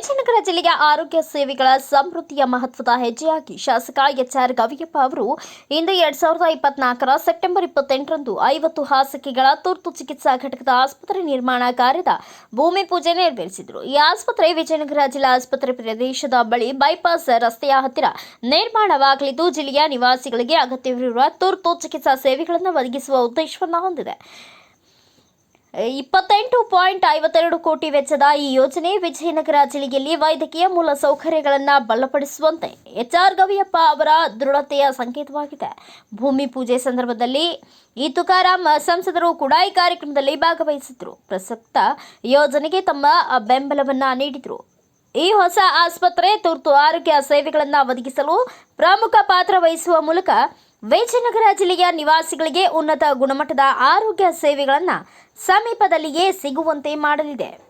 ಆರೋಗ್ಯ ಸೇವೆಗಳ ಸಮೃದ್ಧಿಯ ಮಹತ್ವದ ಹೆಜ್ಜೆಯಾಗಿ ಶಾಸಕ ಎಚ್ಆರ್ ಗವಿಯಪ್ಪ ಅವರು ಇಂದು ಎರಡ್ ಸಾವಿರದ ಇಪ್ಪತ್ನಾಲ್ಕರ ಸೆಪ್ಟೆಂಬರ್ ಇಪ್ಪತ್ತೆಂಟರಂದು ಐವತ್ತು ಹಾಸಿಗೆಗಳ ತುರ್ತು ಚಿಕಿತ್ಸಾ ಘಟಕದ ಆಸ್ಪತ್ರೆ ನಿರ್ಮಾಣ ಕಾರ್ಯದ ಭೂಮಿ ಪೂಜೆ ನೆರವೇರಿಸಿದರು. ಈ ಆಸ್ಪತ್ರೆ ವಿಜಯನಗರ ಜಿಲ್ಲಾ ಆಸ್ಪತ್ರೆ ಪ್ರದೇಶದ ಬಳಿ ಬೈಪಾಸ್ ರಸ್ತೆಯ ಹತ್ತಿರ ನಿರ್ಮಾಣವಾಗಲಿದ್ದು, ಜಿಲ್ಲೆಯ ನಿವಾಸಿಗಳಿಗೆ ಅಗತ್ಯವಿರುವ ತುರ್ತು ಚಿಕಿತ್ಸಾ ಸೇವೆಗಳನ್ನು ಒದಗಿಸುವ ಉದ್ದೇಶವನ್ನು ಹೊಂದಿದೆ. ಇಪ್ಪತ್ತೆಂಟು ಪಾಯಿಂಟ್ ಐವತ್ತೆರಡು ಕೋಟಿ ವೆಚ್ಚದ ಈ ಯೋಜನೆ ವಿಜಯನಗರ ಜಿಲ್ಲೆಯಲ್ಲಿ ವೈದ್ಯಕೀಯ ಮೂಲ ಸೌಕರ್ಯಗಳನ್ನು ಬಲಪಡಿಸುವಂತೆ ಎಚ್ಆರ್ ಗವಿಯಪ್ಪ ಅವರ ದೃಢತೆಯ ಸಂಕೇತವಾಗಿದೆ. ಭೂಮಿ ಪೂಜೆ ಸಂದರ್ಭದಲ್ಲಿ ಈ ತುಕಾರಾಮ್ ಸಂಸದರು ಕೂಡ ಈ ಕಾರ್ಯಕ್ರಮದಲ್ಲಿ ಭಾಗವಹಿಸಿದ್ರು. ಪ್ರಸಕ್ತ ಯೋಜನೆಗೆ ತಮ್ಮ ಬೆಂಬಲವನ್ನ ನೀಡಿದರು. ಈ ಹೊಸ ಆಸ್ಪತ್ರೆ ತುರ್ತು ಆರೋಗ್ಯ ಸೇವೆಗಳನ್ನು ಒದಗಿಸಲು ಪ್ರಮುಖ ಪಾತ್ರ ವಹಿಸುವ ಮೂಲಕ ವಿಜಯನಗರ ಜಿಲ್ಲೆಯ ನಿವಾಸಿಗಳಿಗೆ ಉನ್ನತ ಗುಣಮಟ್ಟದ ಆರೋಗ್ಯ ಸೇವೆಗಳನ್ನು ಸಮೀಪದಲ್ಲಿಯೇ ಸಿಗುವಂತೆ ಮಾಡಲಿದೆ.